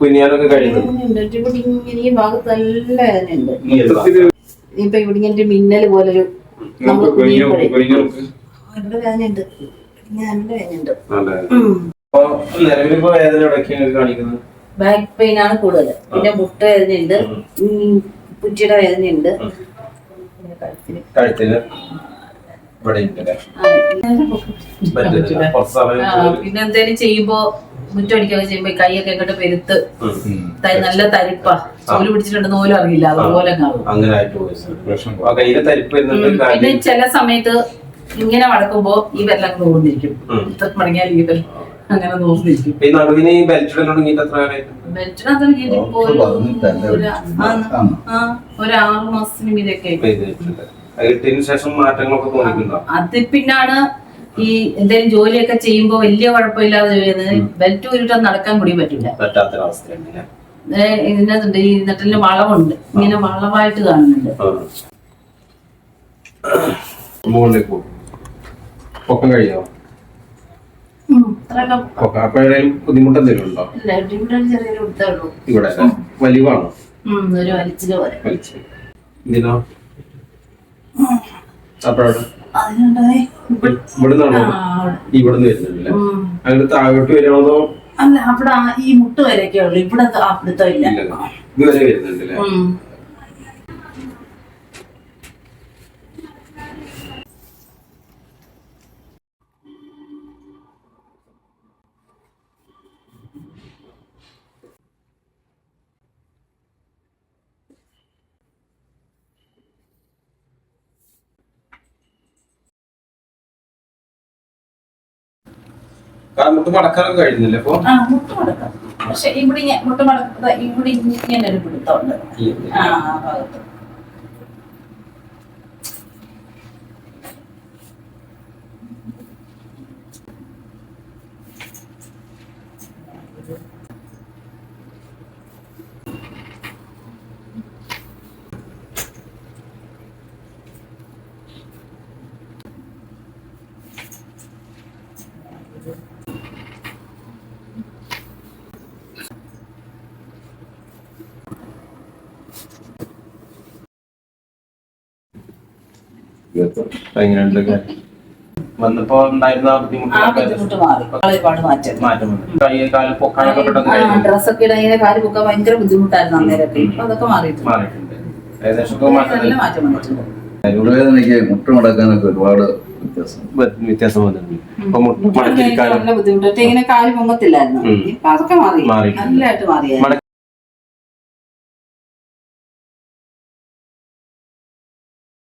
കുനിയാനൊക്കെ കഴിയുന്നുണ്ട് ഈ ഭാഗത്ത് നല്ല വേദനയുണ്ട്. ഈ ഒരു ഭാഗം. ഇപ്പൊ ഇവിടെ ഇങ്ങനെ മിന്നൽ പോലൊരു ബാക്ക് പെയിൻ ആണ് കൂടുതൽ പിന്നെ മുട്ട വേദനയുണ്ട്. ഉം, പുറ്റിയുടെ വേദനയുണ്ട്. പിന്നെ എന്തേലും ചെയ്യുമ്പോ മുറ്റടിക്കൊക്കെ ചെയ്യുമ്പോ കൈയൊക്കെ ഇങ്ങോട്ട് പെരുത്ത്. നല്ല തരിപ്പാ. ചോൽ പിടിച്ചിട്ടുണ്ടെന്ന് പോലും അറിയില്ല. അതുപോലെ പിന്നെ ചില സമയത്ത് ഇങ്ങനെ മടക്കുമ്പോ ഈ വെല്ലം നോർന്നിരിക്കും. ഇത്ര മടങ്ങിയാൽ ഈ വിരൽ അങ്ങനെ നോർന്നിരിക്കും ഈ നടുവിന് ഈ ബെൽറ്റ് ഇടൽ തുടങ്ങിയിട്ട് എത്ര കാലമായിട്ട്? ബെൽറ്റിനകത്ത് എനിക്ക് ഇപ്പോ ഒരു- ഒരു- ആ, ആ, ഒരു ആറ് മാസത്തിന് മീതൊക്കെ ഇപ്പൊ ഈ എന്തെങ്കിലും ജോലിയൊക്കെ ചെയ്യുമ്പോ വലിയ കുഴപ്പമില്ലാതെ ചെയ്യുന്നത് ബെൽറ്റ് ഉരുട്ടാൻ നടക്കാൻ കൂടി പറ്റില്ല. ഇതിനകത്തുണ്ട്. ഈ നെട്ടലിന് വളവുണ്ട്. ഇങ്ങനെ വളവായിട്ട് കാണുന്നുണ്ട്. പൊക്കം കഴിയോ ബുദ്ധിമുട്ട് എന്തെങ്കിലും ഉണ്ടോ? ഇവിടെ? വലിവാണോ? വലിച്ചിൽ അതിനുണ്ടായി വരുന്നുണ്ടല്ലേ. അങ്ങനെ താഴോട്ട് വരണോ അല്ല അവിടെ ഈ മുട്ട് വരെയൊക്കെ ഉള്ളു. ഇവിടെ അവിടുത്തെ ഇല്ല ഇല്ല ഇതുവരെ വരുന്നുണ്ടല്ലേ? കാരണം മുട്ട് മടക്കാനും കഴിയുന്നില്ല ഇപ്പൊ ആ മുട്ട് മടക്കാം. പക്ഷെ ഇവിടെ മുട്ട് മടക്കുക ഇവിടെ ഇങ്ങനെ ഒരു പിടുത്തമുണ്ട് ആ ഭാഗത്ത് എങ്ങനെയുണ്ടൊക്കെ വന്നപ്പോ ഉണ്ടായിരുന്ന ആ ആ ബുദ്ധിമുട്ടൊക്കെ ബുദ്ധിമുട്ട് മാറി ഒരുപാട് മാറ്റം മാറ്റം വന്നു കൈ കാൽ പൊക്കാനൊക്കെ ഉണ്ടായിരുന്ന ബുദ്ധിമുട്ട് ഡ്രസ്സൊക്കെ ഇടാൻ കാൽ പൊക്കാൻ ഭയങ്കര ബുദ്ധിമുട്ടായിരുന്നു അന്നേരമൊക്കെ. ഇപ്പൊ അതൊക്കെ മാറിയിട്ടുണ്ട്. ഏകദേശം മാറ്റം വന്നിട്ടുണ്ട്. വേദനയ്ക്ക് മുട്ട മടക്കാനൊക്കെ ഒരുപാട് വ്യത്യാസം വന്നിട്ടുണ്ട്. നല്ല ബുദ്ധിമുട്ട്. ഇങ്ങനെ കാൽ പൊങ്ങത്തില്ലായിരുന്നു ഇപ്പൊ അതൊക്കെ മാറി. നല്ലതായിട്ട് മാറിയായിരുന്നു.